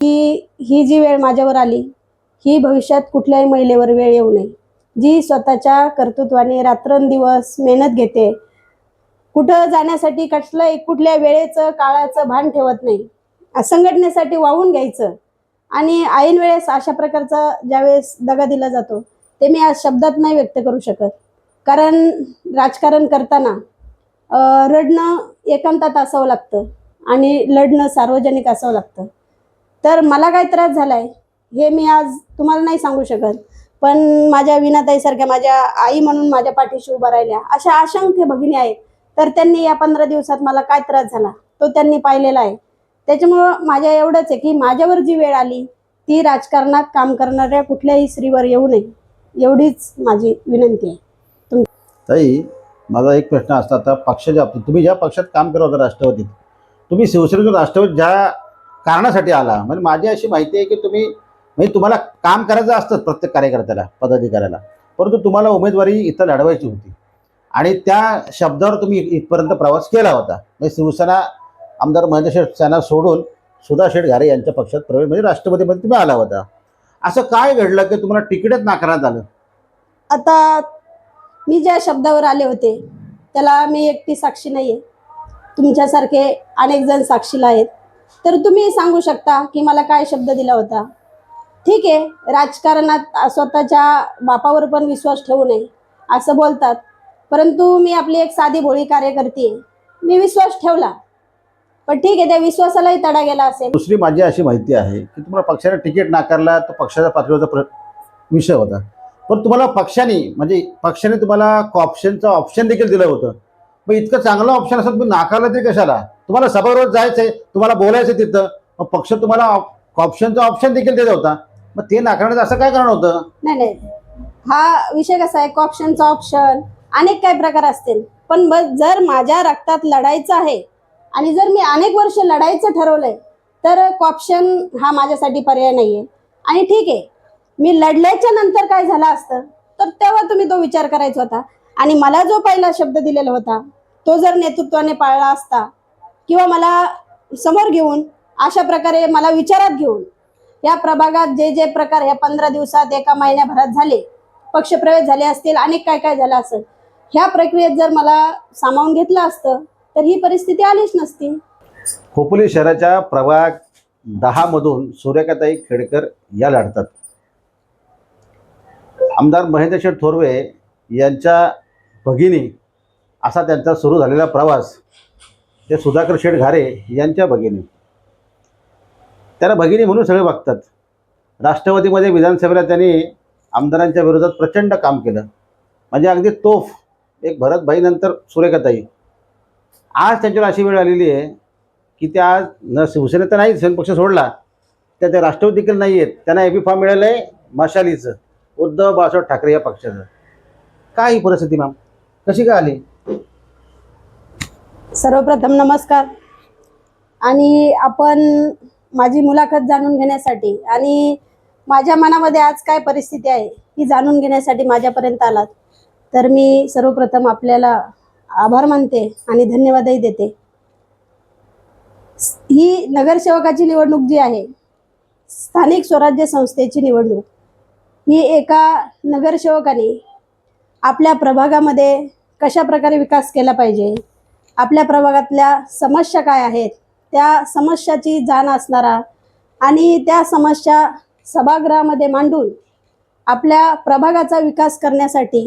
की ही जी वेळ माझ्यावर आली ही भविष्यात कुठल्याही महिलेवर वेळ येऊ नये. जी स्वतःच्या कर्तृत्वाने रात्रंदिवस मेहनत घेते कुठं जाण्यासाठी कसलं कुठल्या वेळेचं काळाचं भान ठेवत नाही. संघटनेसाठी वाहून घ्यायचं आणि ऐन वेळेस अशा प्रकारचा ज्यावेळेस दगा दिला जातो ते मी आज शब्दात नाही व्यक्त करू शकत. कारण राजकारण करताना रडणं एकांतात असावं लागतं आणि लढणं सार्वजनिक असावं लागतं. तर मला काय त्रास झालाय हे मी आज तुम्हाला नाही सांगू शकत. पण माझ्या विनाताईसारख्या माझ्या आई म्हणून माझ्या पाठीशी उभा राहिल्या. अशा असंख्य भगिनी आहेत. तर त्यांनी या पंधरा दिवसात मला काय त्रास झाला? तो त्यांनी पाहिलेला आहे. त्याच्यामुळं माझ्या एवढंच आहे की माझ्यावर जी वेळ आली ती राजकारणात काम करणाऱ्या कुठल्याही स्त्रीवर येऊ नये. एवढीच माझी विनंती आहे. तुम ताई माझा एक प्रश्न असता आता पक्षाच्या बाबतीत तुम्ही ज्या पक्षात काम करत होता राष्ट्रवादीत तुम्ही शिवसेनेचं राष्ट्रवादी ज्या कारणासाठी आला. म्हणजे माझी अशी माहिती आहे की तुम्ही म्हणजे तुम्हाला काम करायचं असतं प्रत्येक कार्यकर्त्याला पदाधिकाऱ्याला. परंतु तुम्हाला उमेदवारी इथं लढवायची होती. आणि त्या शब्दावर तुम्ही इथपर्यंत प्रवास केला होता. म्हणजे शिवसेना आमदार महेंद्र शेठ सेना सोडून सुधा शेठ घारे यांच्या पक्षात प्रवेश म्हणजे राष्ट्रपतीमध्ये तुम्ही आला होता. असं काय घडलं की तुम्हाला तिकीटच नाकारण्यात आलं? आता मी ज्या शब्दावर आले होते त्याला मी एकटी साक्षी नाही आहे तुमच्यासारखे अनेक जण साक्षीला आहेत. तर तुम्ही सांगू शकता की मला काय शब्द दिला होता? ठीक आहे राजकारणात स्वतःच्या बापावर पण विश्वास ठेवू नये असं बोलतात. परंतु मी आपली एक साधी भोळी कार्यकर्ती आहे. मी विश्वास ठेवला. पण ठीक आहे त्या विश्वासालाही तडा गेला असेल. दुसरी माझी अशी माहिती आहे की तुम्हाला पक्षाने तिकीट नाकारला तो पक्षाच्या पातळीवरचा प्र विषय होता. पण तुम्हाला पक्षाने म्हणजे पक्षाने तुम्हाला ऑप्शनचं ऑप्शन देखील दिलं होतं. मग इतकं चांगलं ऑप्शन असं तुम्ही नाकारलं तरी कशाला? तुम्हाला सभागृहात जायचं आहे तुम्हाला बोलायचं तिथं मग पक्ष तुम्हाला ऑप्शनचं ऑप्शन देखील देत होता. मग ते नाकारण्याचं असं काय कारण होतं? नाही नाही. हा विषय कसा आहे? ऑप्शनचा ऑप्शन अनेक काय प्रकार असतील. पण मग जर माझ्या रक्तात लढायचं आहे आणि जर मी अनेक वर्ष लढायचं ठरवलंय तर ऑप्शन हा माझ्यासाठी पर्याय नाही आहे आणि ठीक आहे मी लढल्याच्या नंतर काय झालं असतं तर तेव्हा तुम्ही तो विचार करायचा होता. आणि मला जो पहिला शब्द दिलेला होता तो जर नेतृत्वाने पाळला असता किंवा मला समोर घेऊन अशा प्रकारे मला विचारात घेऊन या प्रभागात जे जे प्रकार या पंधरा दिवसात एका महिन्याभरात झाले पक्षप्रवेश झाले असतील अनेक काय काय झालं असेल ह्या प्रक्रियेत जर मला सामावून घेतलं असतं तर ही परिस्थिती आलीच नसती. खोपोली शहराच्या प्रभाग दहामधून सूर्यकाताई खेडकर या लढतात आमदार महेंद्रशेठ थोरवे यांच्या भगिनी असा त्यांचा सुरू झालेला प्रवास ते सुधाकर शेठ घारे यांच्या भगिनी. त्याला भगिनी म्हणून सगळे बघतात. राष्ट्रवादीमध्ये विधानसभेला त्यांनी आमदारांच्या विरोधात प्रचंड काम केलं. म्हणजे अगदी तोफ. एक भरतभाईनंतर सुरेखाताई. आज त्यांच्यावर अशी वेळ आलेली आहे की त्या आज न शिवसेने तर नाही पक्ष सोडला. त्या त्या राष्ट्रवादी देखील नाही आहेत. त्यांना एबी फॉर्म मिळालं आहे मशालीचं. उद्धव बाळासाहेब ठाकरे या पक्षाचं. काय ही परिस्थिती मॅम? कशी काय आली? सर्वप्रथम नमस्कार. आणि आपण माझी मुलाखत जाणून घेण्यासाठी आणि माझ्या मनामध्ये आज काय परिस्थिती आहे ही जाणून घेण्यासाठी माझ्यापर्यंत आलात. तर मी सर्वप्रथम आपल्याला आभार मानते आणि धन्यवादही देते. ही नगरसेवकाची निवडणूक जी आहे स्थानिक स्वराज्य संस्थेची निवडणूक ही एका नगरसेवकाने आपल्या प्रभागामध्ये कशा प्रकारे विकास केला पाहिजे आपल्या प्रभागातल्या समस्या काय आहेत त्या समस्याची जाण असणारा आणि त्या समस्या सभागृहामध्ये मांडून आपल्या प्रभागाचा विकास करण्यासाठी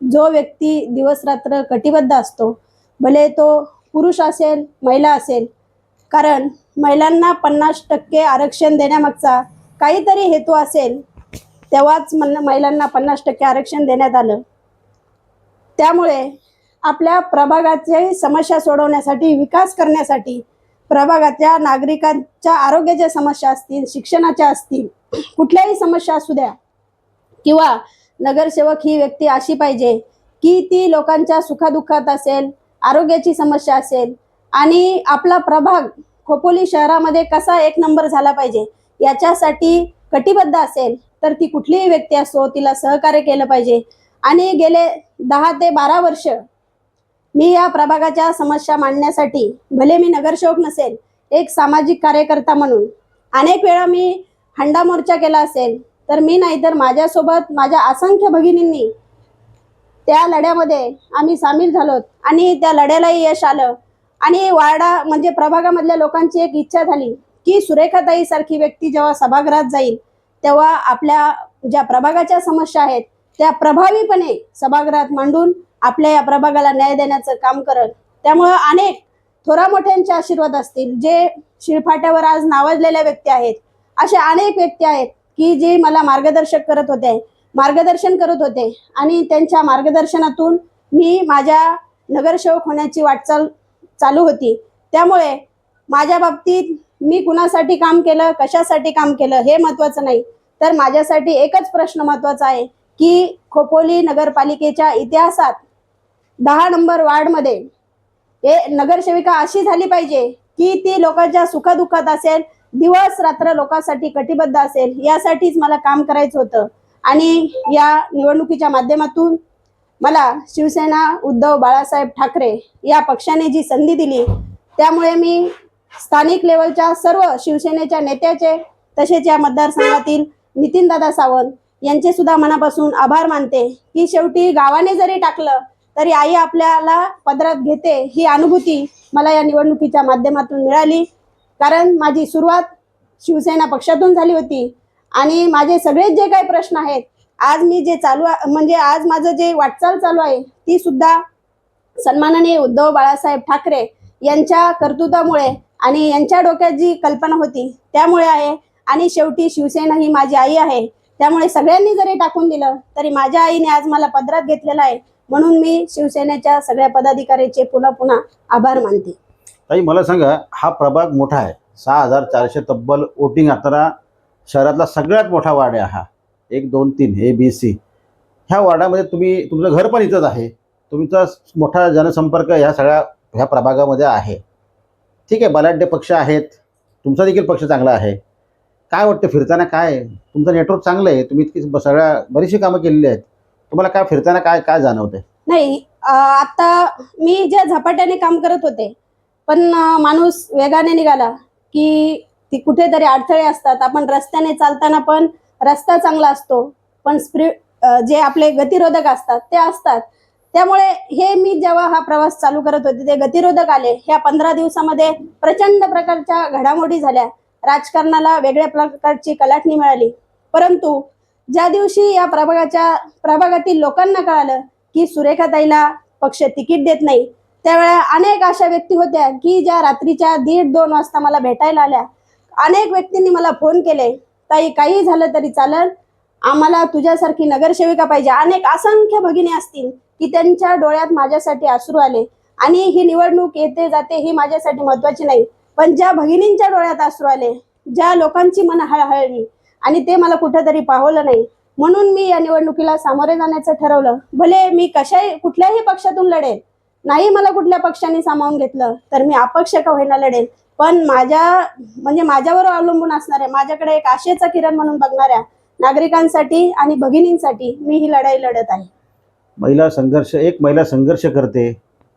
जो व्यक्ती दिवसरात्र कटिबद्ध असतो भले तो पुरुष असेल महिला असेल कारण महिलांना पन्नास टक्के आरक्षण देण्यामागचा काहीतरी हेतू असेल तेव्हाच मन महिलांना पन्नास टक्के आरक्षण देण्यात आलं. त्यामुळे आपल्या प्रभागाची समस्या सोडवण्यासाठी विकास करण्यासाठी प्रभागाच्या नागरिकांच्या आरोग्याच्या समस्या असतील शिक्षणाच्या असतील कुठल्याही समस्या असू द्या किंवा नगरसेवक ही व्यक्ती अशी पाहिजे की ती लोकांच्या सुखादुःखात असेल आरोग्याची समस्या असेल आणि आपला प्रभाग खोपोली शहरामध्ये कसा एक नंबर झाला पाहिजे याच्यासाठी कटिबद्ध असेल तर ती कुठलीही व्यक्ती असो तिला सहकार्य केलं पाहिजे. आणि गेले दहा ते बारा वर्ष मी या प्रभागाच्या समस्या मांडण्यासाठी भले मी नगरसेवक नसेल एक सामाजिक कार्यकर्ता म्हणून. अनेक वेळा मी हंडा मोर्चा केला असेल तर मी नाही तर माझ्यासोबत माझ्या असंख्य भगिनींनी त्या लढ्यामध्ये आम्ही सामील झालो आणि त्या लढ्यालाही यश आलं. आणि वाडा म्हणजे प्रभागामधल्या लोकांची एक इच्छा झाली की सुरेखाताई सारखी व्यक्ती जेव्हा सभागृहात जाईल तेव्हा आपल्या ज्या प्रभागाच्या समस्या आहेत त्या प्रभावीपणे सभागृहात मांडून आपल्या या प्रभागाला न्याय देण्याचं काम करत. त्यामुळं अनेक थोरा मोठ्यांचे आशीर्वाद असतील. जे शिळफाट्यावर आज नावाजलेल्या व्यक्ती आहेत. अशा अनेक व्यक्ती आहेत की जे मला मार्गदर्शक करत होते मार्गदर्शन करत होते. आणि त्यांच्या मार्गदर्शनातून मी माझ्या नगरसेवक होण्याची वाटचाल चालू होती. त्यामुळे माझ्या बाबतीत मी कुणासाठी काम केलं कशासाठी काम केलं हे महत्त्वाचं नाही. तर माझ्यासाठी एकच प्रश्न महत्त्वाचा आहे की खोपोली नगरपालिकेच्या इतिहासात दहा नंबर वार्डमध्ये. हे नगरसेविका अशी झाली पाहिजे की ती लोकांच्या सुखदुःखात असेल दिवस रात्र लोकांसाठी कटिबद्ध असेल यासाठीच मला काम करायचं होतं. आणि या निवडणुकीच्या माध्यमातून मला शिवसेना उद्धव बाळासाहेब ठाकरे या पक्षाने जी संधी दिली त्यामुळे मी स्थानिक लेवलच्या सर्व शिवसेनेच्या नेत्याचे तसेच या मतदारसंघातील नितीनदादा सावंत यांचे सुद्धा मनापासून आभार मानते. की शेवटी गावाने जरी टाकलं तरी आई आपल्याला पदरात घेते ही अनुभूती मला या निवडणुकीच्या माध्यमातून मिळाली. कारण माझी सुरुवात शिवसेना पक्षातून झाली होती. आणि माझे सगळेच जे काही प्रश्न आहेत आज मी जे चालू आ- म्हणजे आज माझं जे वाटचाल चालू आहे ती सुद्धा सन्माननीय उद्धव बाळासाहेब ठाकरे यांच्या कर्तृत्वामुळे आणि यांच्या डोक्यात जी कल्पना होती त्यामुळे आहे. आणि शेवटी शिवसेना ही माझी आई आहे. त्यामुळे सगळ्यांनी जरी टाकून दिलं तरी माझ्या आईने आज मला पदरात घेतलेला आहे. म्हणून मी शिवसेनेच्या सगळ्या पदाधिकाऱ्याचे पुन्हा पुन्हा आभार मानते. ताई मला सांगा हा प्रभाग मोठा आहे. सहा हजार चारशे तब्बल वोटिंग आता शहरातला सगळ्यात मोठा वार्ड आहे हा. एक दोन तीन ए बी सी. ह्या वार्डामध्ये तुम्ही तुमचं घर पण इथंच आहे. तुमचा मोठा जनसंपर्क ह्या सगळ्या ह्या प्रभागामध्ये आहे. ठीक आहे बलाढ्य पक्ष आहेत. तुमचा देखील पक्ष चांगला आहे. काय वाटतं फिरताना काय? तुमचं नेटवर्क चांगलं आहे. तुम्ही इतकी ब- सगळ्या बरीचशी कामं केलेली आहेत. तुम्हाला काय फिरताना काय काय जाणवते नाही आता मी ज्या झपाट्याने काम करत होते पण माणूस वेगाने निघाला की ती कुठेतरी अडथळे असतात. आपण रस्त्याने चालताना पण रस्ता चांगला असतो पण स्प्रीड जे आपले गतिरोधक असतात ते असतात. त्यामुळे हे मी जेव्हा हा प्रवास चालू करत होते ते गतिरोधक आले. ह्या पंधरा दिवसामध्ये प्रचंड प्रकारच्या घडामोडी झाल्या. राजकारणाला वेगळ्या प्रकारची कलाटणी मिळाली. परंतु ज्या दिवशी या प्रभागाच्या प्रभागातील लोकांना कळालं की सुरेखाताईला पक्ष तिकीट देत नाही त्यावेळेला अनेक अशा व्यक्ती होत्या की ज्या रात्रीच्या दीड दोन वाजता मला भेटायला आल्या. अनेक व्यक्तींनी मला फोन केले ताई काही झालं तरी चालेल. आम्हाला तुझ्यासारखी नगरसेविका पाहिजे. अनेक असंख्य भगिनी असतील की त्यांच्या डोळ्यात माझ्यासाठी अश्रू आले आणि ही निवडणूक येते जाते ही माझ्यासाठी महत्वाची नाही. पण ज्या भगिनींच्या डोळ्यात अश्रू आले ज्या लोकांची मन हळहळली आणि ते मला कुठेतरी पाहवलं नाही. म्हणून मी या निवडणुकीला सामोरे जाण्याचं ठरवलं. भले मी कशाही कुठल्याही पक्षातून लढेल नाही मला कुठल्या पक्षाने सामावून घेतलं तर मी अपक्ष का व्हायला लढेल. पण माझ्या म्हणजे माझ्यावर अवलंबून असणाऱ्या माझ्याकडे एक आशेचा किरण म्हणून बघणाऱ्या नागरिकांसाठी आणि भगिनींसाठी मी ही लढाई लढत आहे. महिला संघर्ष एक महिला संघर्ष करते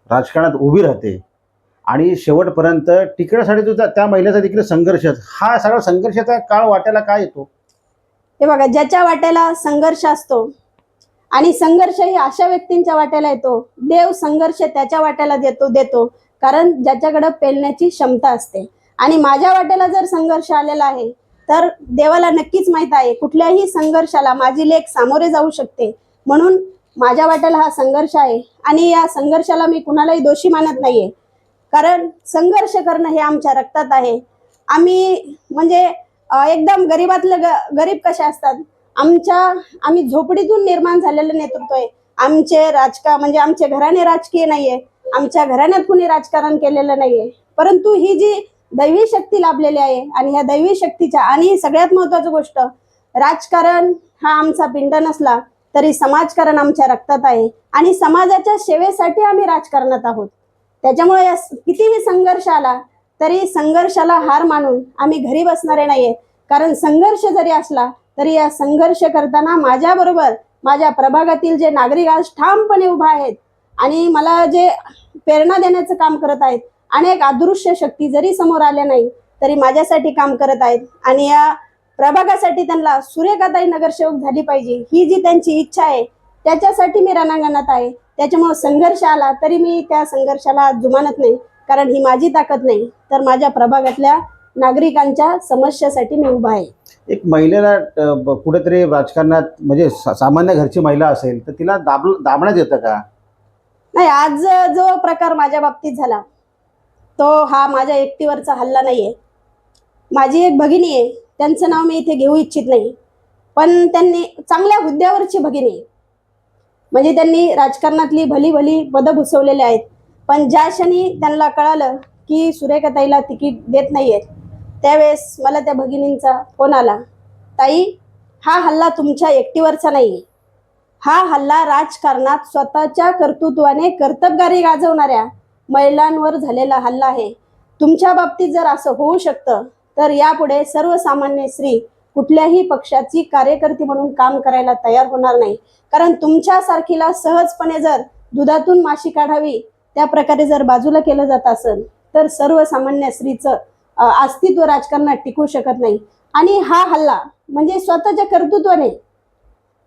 राजकारणात उभी राहते आणि शेवटपर्यंत टिकण्यासाठी सुद्धा त्या महिलेचा तिकडे संघर्ष हा सगळा संघर्षाचा काळ वाट्याला काय येतो? हे बघा ज्याच्या वाट्याला संघर्ष असतो आणि संघर्ष ही अशा व्यक्तींच्या वाट्याला येतो. देव संघर्ष त्याच्या वाट्याला देतो देतो. कारण ज्याच्याकडे पेलण्याची क्षमता असते. आणि माझ्या वाट्याला जर संघर्ष आलेला आहे तर देवाला नक्कीच माहीत आहे कुठल्याही संघर्षाला माझी लेख सामोरे जाऊ शकते. म्हणून माझ्या वाट्याला हा संघर्ष आहे आणि या संघर्षाला मी कुणालाही दोषी मानत नाहीये. कारण संघर्ष करणं हे आमच्या रक्तात आहे. आम्ही म्हणजे एकदम गरीबातलं ग गरीब कसे असतात? आमच्या आम्ही झोपडीतून निर्माण झालेलं नेतृत्व आहे. आमचे राजका म्हणजे आमचे घराणे राजकीय नाहीये. आमच्या घराण्यात कुणी राजकारण केलेलं नाहीये. परंतु ही जी दैवी शक्ती लाभलेली आहे आणि ह्या दैवी शक्तीच्या आणि सगळ्यात महत्वाची गोष्ट राजकारण हा आमचा पिंड नसला तरी समाजकारण आमच्या रक्तात आहे. आणि समाजाच्या सेवेसाठी आम्ही राजकारणात आहोत. त्याच्यामुळे या कितीही संघर्ष आला तरी संघर्षाला हार मानून आम्ही घरी बसणारे नाहीये. कारण संघर्ष जरी असला तरी या संघर्ष करताना माझ्याबरोबर माझ्या प्रभागातील जे नागरिक आज ठामपणे उभा आहेत आणि मला जे प्रेरणा देण्याचं काम करत आहेत अनेक अदृश्य शक्ती जरी समोर आल्या नाही तरी माझ्यासाठी काम करत आहेत. आणि या प्रभागासाठी त्यांना सूर्यकाताई नगरसेवक झाली पाहिजे ही जी त्यांची इच्छा आहे त्याच्यासाठी मी रणांगणात आहे. त्याच्यामुळे संघर्ष आला तरी मी त्या संघर्षाला जुमानत नाही. कारण ही माझी ताकद नाही तर माझ्या प्रभागातल्या नागरिकांच्या समस्यासाठी मी उभा आहे. एक महिलेला कुठेतरी राजकारणात म्हणजे सामान्य घरची महिला असेल तर तिला दाब दाबण्यात येतं का? नाही आज जो प्रकार माझ्या बाबतीत झाला तो हा माझ्या एकटीवरचा हल्ला नाही आहे माझी एक भगिनी आहे त्यांचं नाव मी इथे घेऊ इच्छित नाही पण त्यांनी चांगल्या हुद्द्यावरची भगिनी आहे. म्हणजे त्यांनी राजकारणातली भली भली पदं भुसवलेली आहेत. पण ज्या क्षणी त्यांना कळालं की सुरेखाताईला तिकीट देत नाही आहेत त्यावेळेस मला त्या भगिनींचा फोन आला. ताई हा हल्ला तुमच्या एकटीवरचा नाही आहे हा हल्ला राजकारणात स्वतःच्या कर्तृत्वाने कर्तबगारी गाजवणाऱ्या महिलांवर झालेला हल्ला आहे. तुमच्या बाबतीत जर असं होऊ शकतं तर यापुढे सर्वसामान्य स्त्री कुठल्याही पक्षाची कार्यकर्ती म्हणून काम करायला तयार होणार नाही. कारण तुमच्यासारखीला सहजपणे जर दुधातून माशी काढावी त्या प्रकारे जर बाजूला केलं जात असेल तर सर्वसामान्य स्त्रीचं अस्तित्व राजकारणात टिकू शकत नाही. आणि हा हल्ला म्हणजे स्वतःच्या कर्तृत्वाने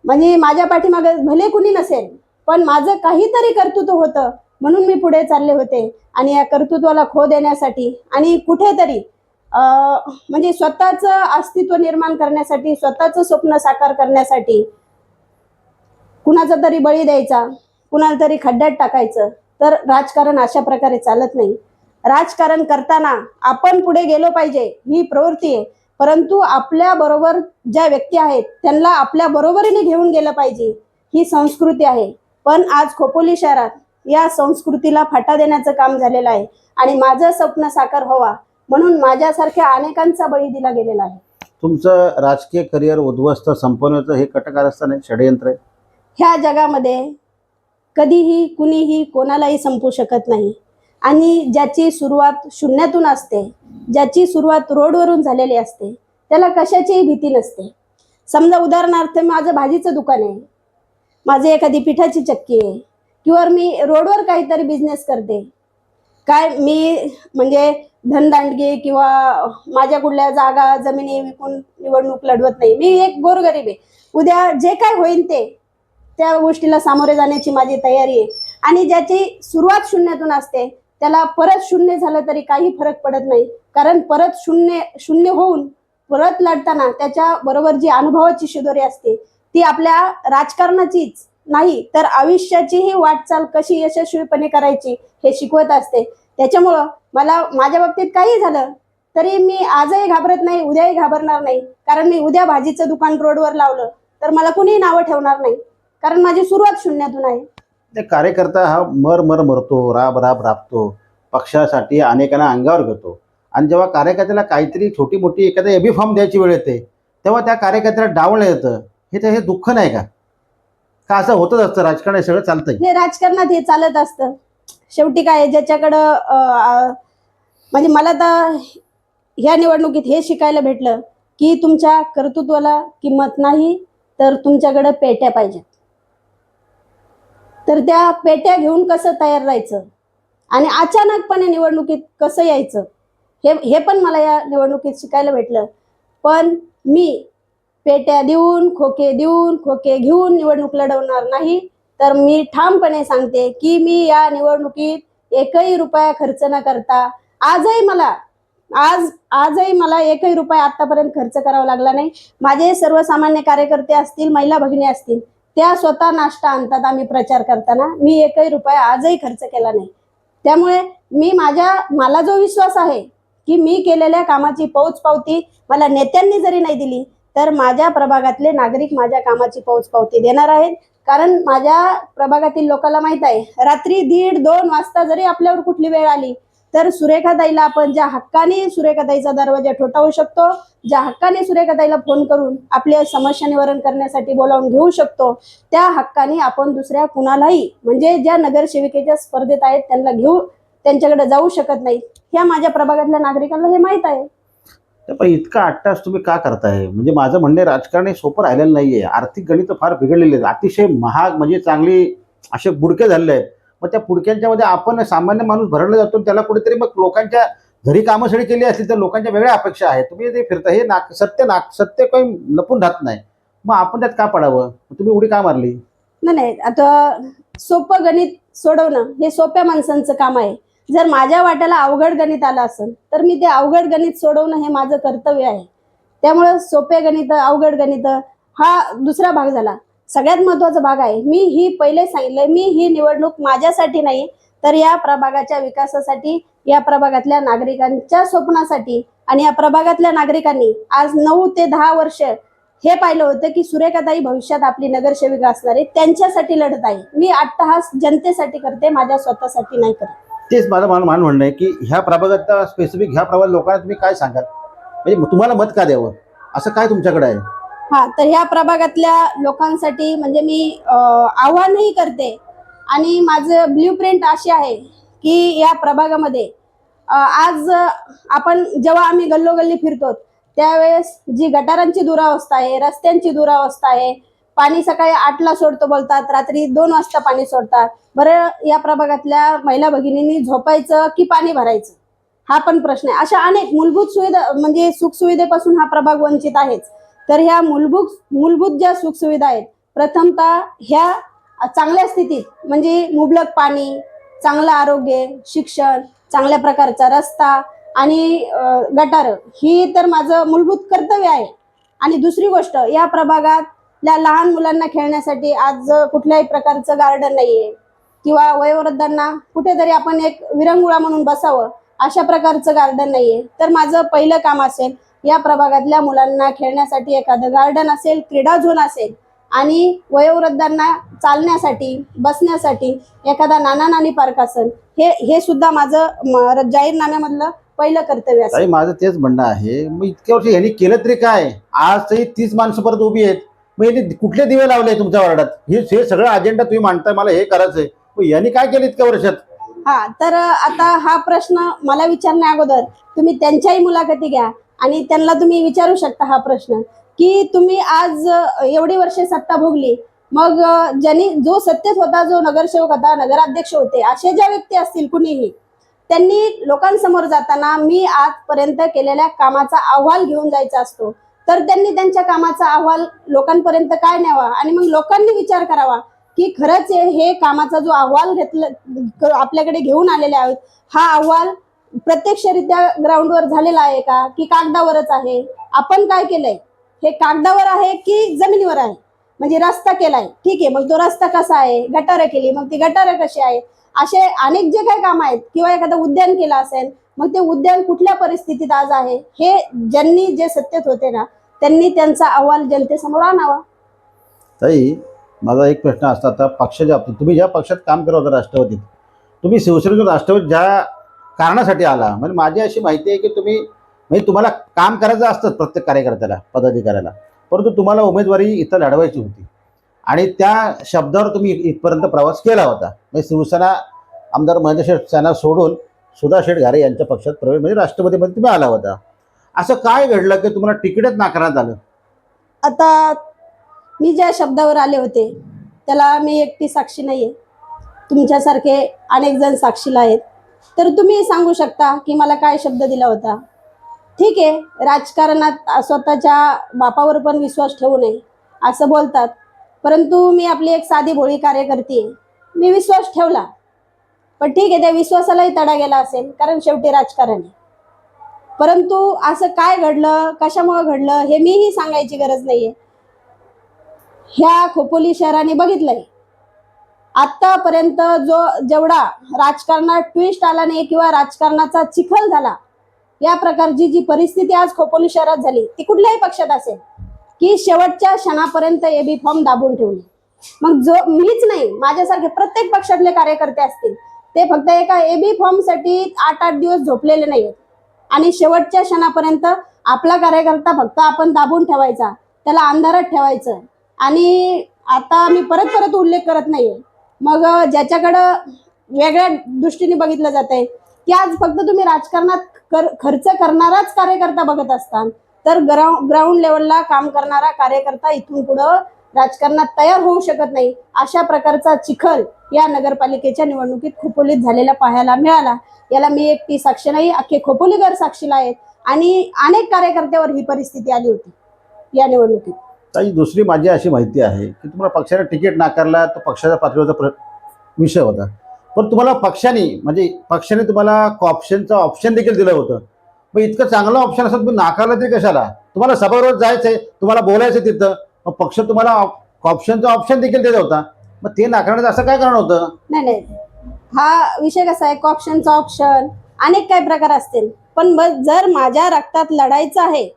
म्हणजे माझ्या पाठीमागे भले कुणी नसेल पण माझं काहीतरी कर्तृत्व होतं म्हणून मी पुढे चालले होते. आणि या कर्तृत्वाला खो देण्यासाठी आणि कुठेतरी म्हणजे स्वतःचं अस्तित्व निर्माण करण्यासाठी स्वतःचं स्वप्न साकार करण्यासाठी कुणाचा तरी बळी द्यायचा कुणाला तरी खड्ड्यात टाकायचं तर राजकारण अशा प्रकारे चालत नाही. राजकारण करताना आपण पुढे गेलो पाहिजे ही प्रवृत्ती आहे. परंतु आपल्या बरोबर ज्या व्यक्ती आहेत त्यांना आपल्या बरोबरीने घेऊन गेलं पाहिजे ही संस्कृती आहे. पण आज खोपोली शहरात या संस्कृतीला फाटा देण्याचं काम झालेलं आहे आणि माझं स्वप्न साकार व्हावा म्हणून माझ्यासारख्या अनेकांचा बळी दिला गेलेला आहे. तुमचं राजकीय करिअर उद्ध्वस्त संपवण्याचं हे कटकारस्थान षडयंत्र आहे. ह्या जगामध्ये कधीही कुणीही कोणालाही संपू शकत नाही. आणि ज्याची सुरुवात शून्यातून असते ज्याची सुरुवात रोडवरून झालेली असते त्याला कशाचीही भीती नसते. समजा उदाहरणार्थ माझं भाजीचं दुकान आहे. माझे एखादी पिठाची चक्की आहे. किंवा मी रोडवर काहीतरी बिझनेस करते. काय मी म्हणजे धनदांडगी किंवा माझ्या कुठल्या जागा जमिनी विकून निवडणूक लढवत नाही. मी एक गोरगरीब आहे. उद्या जे काय होईल ते त्या गोष्टीला सामोरे जाण्याची माझी तयारी आहे. आणि ज्याची सुरुवात शून्यातून असते त्याला परत शून्य झालं तरी काही फरक पडत नाही. कारण परत शून्य शून्य होऊन परत लढताना त्याच्या बरोबर जी अनुभवाची शिदोरी असते ती आपल्या राजकारणाचीच नाही तर आयुष्याचीही वाटचाल कशी यशस्वीपणे करायची हे शिकवत असते. त्याच्यामुळं मला माझ्या बाबतीत काही झालं तरी मी आजही घाबरत नाही उद्याही घाबरणार नाही. कारण मी उद्या भाजीचं दुकान रोडवर लावलं तर मला कुणीही नावं ठेवणार नाही. कारण माझी सुरुवात शून्यातून आहे. ते कार्यकर्ता हा मर मर मरतो राब राब राबतो पक्षासाठी अनेकांना अंगावर घेतो. आणि जेव्हा कार्यकर्त्याला काहीतरी छोटी मोठी एखादा एबी फॉर्म द्यायची वेळ येते तेव्हा त्या कार्यकर्त्याला डावलं येतं. हे तर हे दुःख नाही का? का असं होतच असतं? राजकारण हे सगळं चालतंय. हे राजकारणात हे चालत असतं. शेवटी काय आहे, ज्याच्याकडं अं, म्हणजे मला तर ह्या निवडणुकीत हे शिकायला भेटलं की तुमच्या कर्तृत्वाला किंमत नाही तर तुमच्याकडं पेट्या पाहिजेत. तर त्या पेट्या घेऊन कसं तयार राहायचं? आणि अचानकपणे निवडणुकीत कसं यायचं? हे हे पण मला या निवडणुकीत शिकायला भेटलं. पण मी पेट्या देऊन खोके देऊन खोके घेऊन निवडणूक लढवणार नाही तर मी ठामपणे सांगते की मी या निवडणुकीत एकही रुपया खर्च न करता आजही मला आज आजही मला एकही रुपया आतापर्यंत खर्च करावा लागला नाही. माझे सर्वसामान्य कार्यकर्ते असतील महिला भगिनी असतील त्या स्वतः नाश्ता आणतात आम्ही प्रचार करताना. मी एकही रुपया आजही खर्च केला नाही. त्यामुळे मी माझ्या मला जो विश्वास आहे की मी केलेल्या कामाची पोच पावती मला नेत्यांनी जरी नाही दिली तर माझ्या प्रभागातले नागरिक माझ्या कामाची पोच पावती देणार आहेत. कारण माझ्या प्रभागातील लोकांना माहीत आहे रात्री दीड दोन वाजता जरी आपल्यावर कुठली वेळ आली तर सुरेखाताईला आपण ज्या हक्काने सुरेखाताईचा दरवाजा ठोठावू शकतो ज्या हक्काने सुरेखाताईला फोन करून आपल्या समस्या निवारण करण्यासाठी बोलावून घेऊ शकतो त्या हक्काने आपण दुसऱ्या कुणालाही म्हणजे ज्या नगरसेविकेच्या स्पर्धेत आहेत त्यांना घेऊ त्यांच्याकडे जाऊ शकत नाही. ह्या माझ्या प्रभागातल्या नागरिकांना हे माहीत आहे. तर पण इतका अट्टास तुम्ही का करताय? म्हणजे माझं म्हणणे राजकारण हे सोपं राहिलेलं नाहीये. आर्थिक गणित फार बिघडलेले आहेत. अतिशय महाग म्हणजे चांगली असे बुडके झालेले आहेत. मग त्या पुडक्यांच्या मध्ये आपण सामान्य माणूस भरडला जातो त्याला कुठेतरी मग लोकांच्या घरी कामं सगळी केली असली तर लोकांच्या वेगळ्या अपेक्षा आहेत. तुम्ही जे फिरता हे नाक सत्य नाक सत्य काही लपून राहत नाही. मग आपण त्यात का पडावं? तुम्ही उडी का मारली? नाही नाही आता सोपं गणित सोडवणं हे सोप्या माणसांचं काम आहे. जर माझ्या वाट्याला अवघड गणित आलं असेल तर मी ते अवघड गणित सोडवणं हे माझं कर्तव्य आहे. त्यामुळं सोपे गणित अवघड गणित हा दुसरा भाग झाला. सगळ्यात महत्त्वाचा भाग आहे. मी ही पहिले सांगितलंय मी ही निवडणूक माझ्यासाठी नाही तर या प्रभागाच्या विकासासाठी या प्रभागातल्या नागरिकांच्या स्वप्नासाठी आणि या प्रभागातल्या नागरिकांनी आज नऊ ते दहा वर्ष हे पाहिलं होतं की सुरेखाताई भविष्यात आपली नगरसेविका असणार आहे त्यांच्यासाठी लढत आहे. मी अट्टहास जनतेसाठी करते माझ्या स्वतःसाठी नाही करत. तेच माझं मान मान म्हणणं आहे की ह्या प्रभागात स्पेसिफिक ह्या प्रभाग लोकांना तुम्ही काय सांगाल? म्हणजे तुम्हाला मत का द्यावं? असं काय तुमच्याकडे आहे? हा तर ह्या प्रभागातल्या लोकांसाठी म्हणजे मी आव्हानही करते. आणि माझं ब्ल्यू प्रिंट अशी आहे की या प्रभागामध्ये आज आपण जेव्हा आम्ही गल्लोगल्ली फिरतो त्यावेळेस जी गटारांची दुरावस्था आहे रस्त्यांची दुरावस्था आहे पाणी सकाळी आठला सोडतो बोलतात रात्री दोन वाजता पाणी सोडतात. बरं या प्रभागातल्या महिला भगिनींनी झोपायचं की पाणी भरायचं? हा पण प्रश्न आहे. अशा अनेक मूलभूत सुविधा म्हणजे सुखसुविधेपासून हा प्रभाग वंचित आहेच. तर ह्या मूलभूत मूलभूत ज्या सुखसुविधा आहेत प्रथमतः ह्या चांगल्या स्थितीत म्हणजे मुबलक पाणी चांगलं आरोग्य शिक्षण चांगल्या प्रकारचा रस्ता आणि गटार ही तर माझं मूलभूत कर्तव्य आहे. आणि दुसरी गोष्ट या प्रभागातल्या लहान मुलांना खेळण्यासाठी आज कुठल्याही प्रकारचं गार्डन नाहीये. किंवा वयोवृद्धांना कुठेतरी आपण एक विरंगुळा म्हणून बसावं अशा प्रकारचं गार्डन नाहीये. तर माझं पहिलं काम असेल या प्रभागातल्या मुलांना खेळण्यासाठी एखादं गार्डन असेल क्रीडा झोन असेल आणि वयोवृद्धांना चालण्यासाठी बसण्यासाठी एखादा नाना नानी पार्क असेल हे हे सुद्धा माझं जाहीरनाम्यामधलं पहिलं कर्तव्य असेल. माझं तेच म्हणणं आहे. मग इतक्या वर्ष यांनी केलं तरी काय? आज तरी तीस माणसं परत उभी आहेत. मग यांनी कुठले दिवे लावले तुमच्या वार्डात? हे हे सगळं अजेंडा तुम्ही मांडताय मला हे करायचंय. मग यांनी काय केलं इतक्या वर्षात? हा तर आता हा प्रश्न मला विचारण्या अगोदर तुम्ही त्यांच्याही मुलाखती घ्या. आणि त्यांना तुम्ही विचारू शकता हा प्रश्न. की तुम्ही आज एवढी वर्षे सत्ता भोगली मग ज्यांनी जो सत्तेत होता जो नगरसेवक होता नगराध्यक्ष होते असे ज्या व्यक्ती असतील कुणीही त्यांनी लोकांसमोर जाताना मी आजपर्यंत केलेल्या कामाचा अहवाल घेऊन जायचा असतो. तर त्यांनी त्यांच्या कामाचा अहवाल लोकांपर्यंत काय न्यावा? आणि मग लोकांनी विचार करावा की खरंच हे कामाचा जो अहवाल घेतलं आपल्याकडे घेऊन आलेले आहेत हा अहवाल प्रत्यक्षरित्या ग्राउंडवर झालेला आहे का? की कागदावरच आहे? आपण काय केलंय? हे कागदावर आहे की जमिनीवर आहे? म्हणजे रस्ता केलाय. ठीक आहे मग तो रस्ता कसा आहे? गटारं केली मग ती गटारं कशी आहे? असे अनेक जे काही काम आहेत किंवा एखादं उद्यान केलं असेल मग ते उद्यान कुठल्या परिस्थितीत आज आहे? हे ज्यांनी जे सत्तेत होते ना त्यांनी त्यांचा अहवाल जनतेसमोर आणावा. ताई माझा एक प्रश्न असता आता पक्षाच्या बाबतीत तुम्ही ज्या पक्षात काम करत होता राष्ट्रवादीत तुम्ही शिवसेनेतून राष्ट्रवादी ज्या कारणासाठी आला. म्हणजे माझी अशी माहिती आहे की तुम्ही म्हणजे तुम्हाला काम करायचं असतं प्रत्येक कार्यकर्त्याला पदाधिकाऱ्याला. परंतु तुम्हाला उमेदवारी इथं लढवायची होती. आणि त्या शब्दावर तुम्ही इथपर्यंत प्रवास केला होता. म्हणजे शिवसेना आमदार महेंद्र शेठ सेना सोडून सुधा शेठ घारे यांच्या पक्षात प्रवेश म्हणजे राष्ट्रपतीमध्ये तुम्ही आला होता. असं काय घडलं की तुम्हाला तिकीटच नाकारण्यात आलं? आता मी ज्या शब्दावर आले होते त्याला मी एकटी साक्षी नाही आहे तुमच्यासारखे अनेक जण साक्षीला आहेत. तर तुम्ही सांगू शकता की मला काय शब्द दिला होता. ठीक आहे राजकारणात स्वतःच्या बापावर पण विश्वास ठेवू नये असं बोलतात. परंतु मी आपली एक साधी भोळी कार्यकर्ती आहे. मी विश्वास ठेवला. पण ठीक आहे त्या विश्वासालाही तडा गेला असेल कारण शेवटी राजकारण आहे. परंतु असं काय घडलं कशामुळे घडलं हे मीही सांगायची गरज नाहीये. ह्या खोपोली शहराने बघितलंय. आतापर्यंत जो जेवढा राजकारणात ट्विस्ट आला नाही किंवा राजकारणाचा चिखल झाला या प्रकारची जी परिस्थिती आज खोपोली शहरात झाली ती कुठल्याही पक्षात असेल की शेवटच्या क्षणापर्यंत एबी फॉर्म दाबून ठेवले मग जो मीच नाही माझ्यासारखे प्रत्येक पक्षातले कार्यकर्ते असतील ते फक्त एका एबी फॉर्मसाठी आठ आठ दिवस झोपलेले नाहीत आणि शेवटच्या क्षणापर्यंत आपला कार्यकर्ता फक्त आपण दाबून ठेवायचा त्याला अंधारात ठेवायचं. आणि आता मी परत परत उल्लेख करत नाहीये. मग ज्याच्याकडं वेगळ्या दृष्टीने बघितलं जात आहे की आज फक्त तुम्ही राजकारणात कर खर्च करणाराच कार्यकर्ता बघत असता तर ग्राउंड ग्राउंड लेवलला काम करणारा कार्यकर्ता इथून पुढं राजकारणात तयार होऊ शकत नाही. अशा प्रकारचा चिखल या नगरपालिकेच्या निवडणुकीत खोपोलीत झालेला पाहायला मिळाला. याला मी एकटी साक्षी नाही अख्खे खोपोलीकर साक्षीला आहेत आणि अनेक कार्यकर्त्यावर ही परिस्थिती आली होती या निवडणुकीत. ताई दुसरी माझी अशी माहिती आहे की तुम्हाला पक्षाने तिकीट नाकारला तो पक्षाच्या पातळीवरचा प्र विषय होता. पण तुम्हाला पक्षाने म्हणजे पक्षाने तुम्हाला ऑप्शनचं ऑप्शन देखील दिलं होतं. मग इतकं चांगलं ऑप्शन असं तुम्ही नाकारलं तरी कशाला? तुम्हाला सभागृहात आहे तुम्हाला बोलायचं तिथं. मग पक्ष तुम्हाला ऑप्शनचं ऑप्शन देखील दिलं होता. मग ते नाकारण्याचं असं काय कारण होतं? नाही नाही. हा विषय कसा आहे? ऑप्शनचा ऑप्शन अनेक काय प्रकार असतील. पण मग जर माझ्या रक्तात लढायचं आहे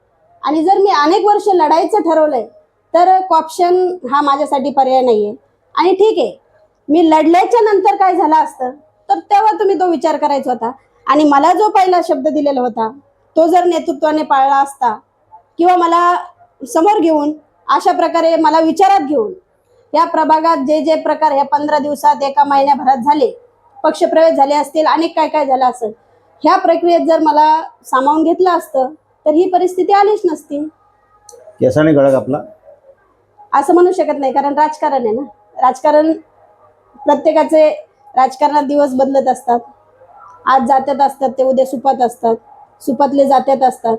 आणि जर मी अनेक वर्ष लढायचं ठरवलंय तर कॉप्शन हा माझ्यासाठी पर्याय नाहीये. आणि ठीक आहे मी लढल्याच्या नंतर काय झालं असतं तर तेव्हा तुम्ही तो विचार करायचा होता. आणि मला जो पहिला शब्द दिलेला होता तो जर नेतृत्वाने पाळला असता किंवा मला समोर घेऊन अशा प्रकारे मला विचारात घेऊन या प्रभागात जे जे प्रकार ह्या पंधरा दिवसात एका महिन्याभरात झाले पक्षप्रवेश झाले असतील अनेक काय काय झालं असेल ह्या प्रक्रियेत जर मला सामावून घेतलं असतं तर ही परिस्थिती आलीच नसती. केसाने गळग आपला असं म्हणू शकत नाही कारण राजकारण आहे ना. राजकारण प्रत्येकाचे राजकारणात दिवस बदलत असतात. आज जात्यात असतात ते उद्या सुपात असतात. सुपातले जात्यात असतात.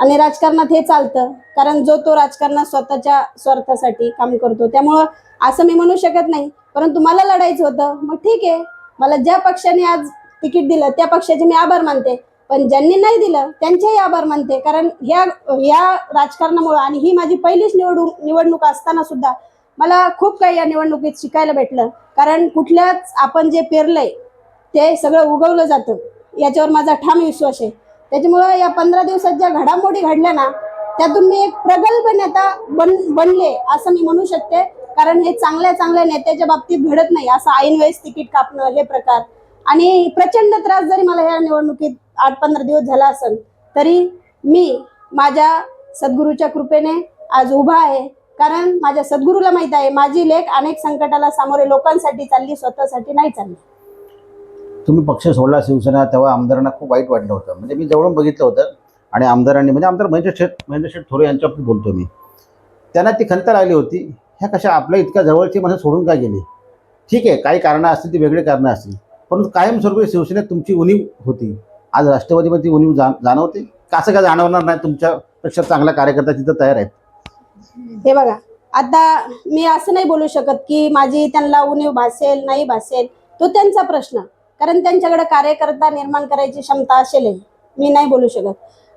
आणि राजकारणात हे चालतं कारण जो तो राजकारणात स्वतःच्या स्वार्थासाठी काम करतो. त्यामुळं असं मी म्हणू शकत नाही. परंतु मला लढायचं होतं मग ठीक आहे. मला ज्या पक्षाने आज तिकीट दिलं त्या पक्षाचे मी आभार मानते. पण ज्यांनी नाही दिलं त्यांचेही आभार मानते. कारण या या राजकारणामुळं आणि ही माझी पहिलीच निवडणूक निवडणूक असताना सुद्धा मला खूप काही या निवडणुकीत शिकायला भेटलं. कारण कुठल्याच आपण जे पेरलंय ते सगळं उगवलं जातं. याच्यावर माझा ठाम विश्वास आहे. त्याच्यामुळं या पंधरा दिवसात ज्या घडामोडी घडल्या ना त्यातून मी एक प्रगल्भ नेता बन बनले असं मी म्हणू शकते. कारण हे चांगल्या चांगल्या नेत्याच्या बाबतीत घडत नाही. असं ऐनवेळेस तिकीट कापणं हे प्रकार. आणि प्रचंड त्रास जरी मला या निवडणुकीत आठ पंधरा दिवस झाला असेल तरी मी माझ्या सद्गुरूच्या कृपेने आज उभा आहे. कारण माझ्या सद्गुरूला माहीत आहे माझी लेख अनेक संकटाला सामोरे लोकांसाठी चालली स्वतःसाठी नाही चालली. तुम्ही पक्ष सोडला शिवसेना तेव्हा आमदारांना खूप वाईट वाटलं होतं. म्हणजे मी जवळून बघितलं होतं आणि आमदारांनी म्हणजे आमदार महेंद्र शेठ महेंद्र शेठ थोरे यांच्याबद्दल बोलतो मी. त्यांना ती खंत लागली होती. ह्या कशा आपल्या इतक्या जवळची माणसं सोडून काय गेली? ठीक आहे काही कारणं असतील ती वेगळी कारणं असतील. परंतु कायमस्वरूपी शिवसेनेत तुमची उणीव होती. आज राष्ट्रवादीमध्ये ती उणीव जा जाणवते? का काय जाणवणार नाही? तुमच्यापेक्षा चांगला कार्यकर्ता तिथं तयार आहेत. हे बघा आता मी असं नाही बोलू शकत की माझी त्यांना उणीव भासेल नाही भासेल. तो त्यांचा प्रश्न. कारण त्यांच्याकडे कार्यकर्ता निर्माण करायची क्षमता असेल मी नाही बोलू शकत.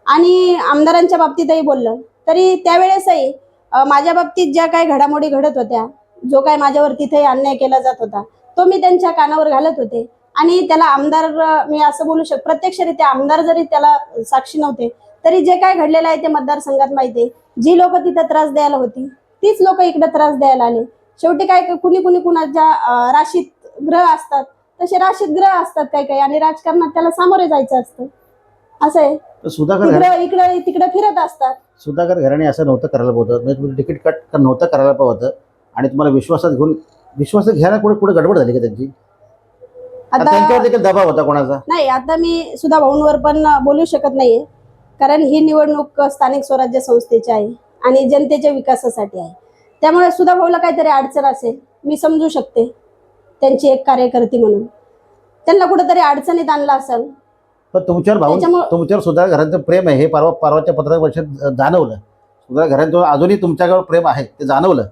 आणि आमदारांच्या बाबतीतही बोललं तरी त्यावेळेसही माझ्या बाबतीत ज्या काही घडामोडी घडत होत्या जो काय माझ्यावर तिथे अन्याय केला जात होता तो मी त्यांच्या कानावर घालत होते. आणि त्याला आमदार मी असं बोलू शक प्रत्यक्षरित्या आमदार जरी त्याला साक्षी नव्हते तरी जे काय घडलेलं आहे ते मतदारसंघात माहिती आहे. जी लोक तिथं त्रास द्यायला होती तीच लोक इकडे त्रास द्यायला आले. शेवटी काय कुणी कुणी कुणाच्या राशीत ग्रह असतात तसे राशीत ग्रह असतात काही काही आणि राजकारणात त्याला सामोरे जायचं असतं. असं आहे. सुधाकर इकडं तिकडं फिरत असतात. सुधाकर घराणे असं नव्हतं करायला पाहिजे होतं. म्हणजे तुम्ही तिकीट कट नव्हतं करायला पाहिजे होतं. आणि तुम्हाला विश्वासात घेऊन विश्वासात घ्यायला कुठे कुठे गडबड झाली का त्यांची? आता आता त्यांच्यावर देखील दबाव होता कोणाचा? नाही आता मी सुद्धा भाऊंवर पण बोलू शकत नाहीये. कारण ही निवडणूक स्थानिक स्वराज्य संस्थेची आहे आणि जनतेच्या विकासासाठी आहे. त्यामुळे सुद्धा भाऊला काहीतरी अडचण असेल मी समजू शकते. त्यांची एक कार्यकर्ती म्हणून. त्यांना कुठेतरी अडचणीत आणलं असेल. पण तुमच्यावर भाऊ त्याच्यामुळं- तुमच्यावर सुधाकर घरांचं प्रेम आहे हे परवा परवाच्या पत्रकार परिषदेत जाणवलं. सुधाकर घरांचं अजूनही तुमच्याकडे प्रेम आहे ते जाणवलं.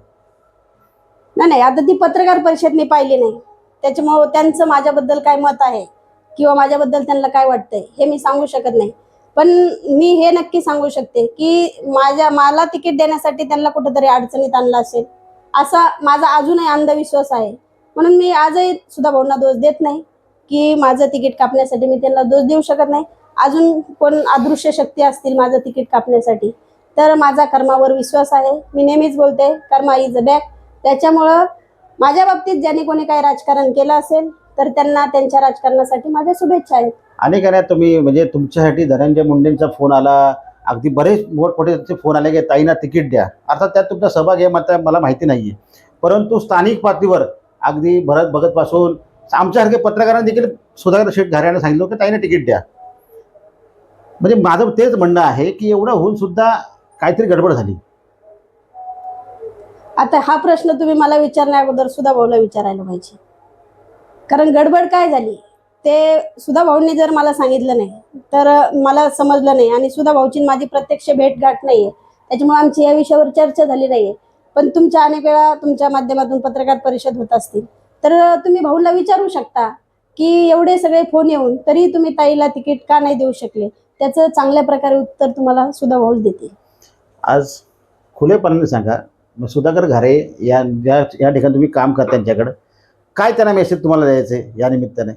नाही नाही आता ती पत्रकार परिषद मी पाहिली नाही. त्याच्यामुळं त्यांचं माझ्याबद्दल काय मत आहे? किंवा माझ्याबद्दल त्यांना काय वाटतंय? हे मी सांगू शकत नाही. पण मी हे नक्की सांगू शकते की माझ्या मला तिकीट देण्यासाठी त्यांना कुठंतरी अडचणीत आणलं असेल असा माझा अजूनही अंधविश्वास आहे. म्हणून मी आजही सुद्धा भाऊंना दोष देत नाही की माझं तिकीट कापण्यासाठी मी त्यांना दोष देऊ शकत नाही. अजून कोण अदृश्य शक्ती असतील माझं तिकीट कापण्यासाठी. तर माझा कर्मावर विश्वास आहे. मी नेहमीच बोलते कर्मा इज अ बॅक त्याच्यामुळं माझ्या बाबतीत ज्यांनी कोणी काही राजकारण केलं असेल तर त्यांना त्यांच्या राजकारणासाठी माझ्या शुभेच्छा आहेत. अनेकांना तुम्ही म्हणजे तुमच्यासाठी धनंजय मुंडेंचा फोन आला. अगदी बरेच मोठमोठे फोन आले की ताईंना तिकीट द्या. अर्थात त्यात तुमचा सहभाग आहे मात्र मला माहिती नाही आहे परंतु स्थानिक पातळीवर अगदी भरत भगतपासून आमच्यासारखे पत्रकारांनी देखील सुधाकर शेठ घराण्याने सांगितलं की ताईंना तिकीट द्या. म्हणजे माझं तेच म्हणणं आहे की एवढं होऊन सुद्धा काहीतरी गडबड झाली. आता हा प्रश्न तुम्ही मला विचारण्या अगोदर सुद्धा भाऊला विचारायला पाहिजे. कारण गडबड काय झाली? ते सुधा भाऊंनी जर मला सांगितलं नाही तर मला समजलं नाही आणि सुधा भाऊची माझी प्रत्यक्ष भेटगाठ नाही आहे त्याच्यामुळे आमची या विषयावर चर्चा झाली नाही आहे पण तुमच्या अनेक वेळा तुमच्या माध्यमातून पत्रकार परिषद होत असतील. तर तुम्ही भाऊला विचारू शकता की एवढे सगळे फोन येऊन तरी तुम्ही ताईला तिकीट का नाही देऊ शकले? त्याचं चांगल्या प्रकारे उत्तर तुम्हाला सुधा भाऊ देतील. आज खुलेपणाने सांगा सुधाकर घारे या ज्या या ठिकाणी तुम्ही काम करता त्यांच्याकडं. काय त्यांना मेसेज तुम्हाला द्यायचं आहे या निमित्ताने?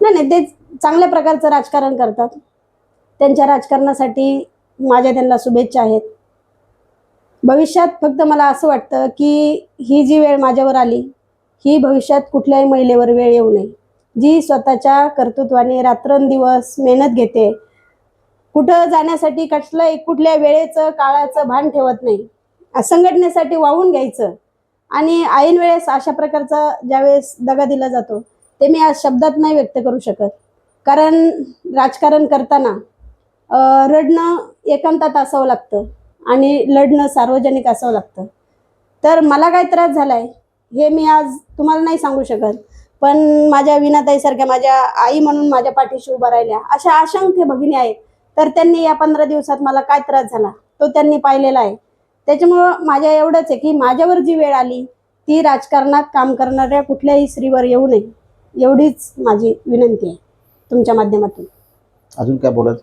नाही नाही ते चांगल्या प्रकारचं राजकारण करतात. त्यांच्या राजकारणासाठी माझ्या त्यांना शुभेच्छा आहेत. भविष्यात फक्त मला असं वाटतं की ही जी वेळ माझ्यावर आली ही भविष्यात कुठल्याही महिलेवर वेळ येऊ नये. जी स्वतःच्या कर्तृत्वाने रात्रंदिवस मेहनत घेते कुठं जाण्यासाठी कसलं कुठल्या वेळेचं काळाचं भान ठेवत नाही. संघटनेसाठी वाहून घ्यायचं. आणि ऐन वेळेस अशा प्रकारचा ज्यावेळेस दगा दिला जातो ते मी आज शब्दात नाही व्यक्त करू शकत. कारण राजकारण करताना रडणं एकांतात असावं लागतं आणि लढणं सार्वजनिक असावं लागतं. तर मला काय त्रास झाला आहे हे मी आज तुम्हाला नाही सांगू शकत. पण माझ्या विनाताईसारख्या माझ्या आई म्हणून माझ्या पाठीशी उभा राहिल्या अशा असंख्य भगिनी आहेत. तर त्यांनी या पंधरा दिवसात मला काय त्रास झाला? तो त्यांनी पाहिलेला आहे. त्याच्यामुळं माझ्या एवढंच आहे की माझ्यावर जी वेळ आली ती राजकारणात काम करणाऱ्या कुठल्याही स्त्रीवर येऊ नये एवढीच माझी विनंती आहे तुमच्या माध्यमातून. अजून काय बोलत?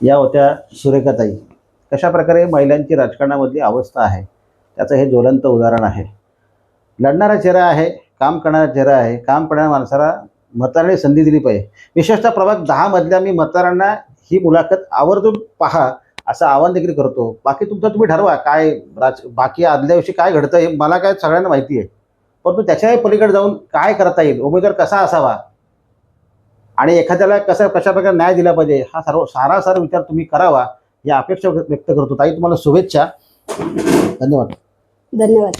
या होत्या सुरेखाताई. कशा प्रकारे महिलांची राजकारणामधली अवस्था आहे? त्याचं हे ज्वलंत उदाहरण आहे. लढणारा चेहरा आहे काम करणारा चेहरा आहे काम करणाऱ्या माणसाला मतदारांनी संधी दिली पाहिजे. विशेषतः प्रभाग दहामधल्या मी मतदारांना ही मुलाखत आवर्जून पहा असं आवाहन देखील करतो. बाकी तुमचं तुम्ही ठरवा काय राज बाकी आदल्या दिवशी काय घडतं हे मला काय सगळ्यांना माहिती आहे. परंतु त्याच्याही पलीकडे जाऊन काय करता येईल उमेदवार कसा असावा? आणि एखाद्याला कसा कशा प्रकारे न्याय दिला पाहिजे हा सर्व सारासार विचार तुम्ही करावा या अपेक्षा व्यक्त करतो. ताई तुम्हाला शुभेच्छा. धन्यवाद. धन्यवाद.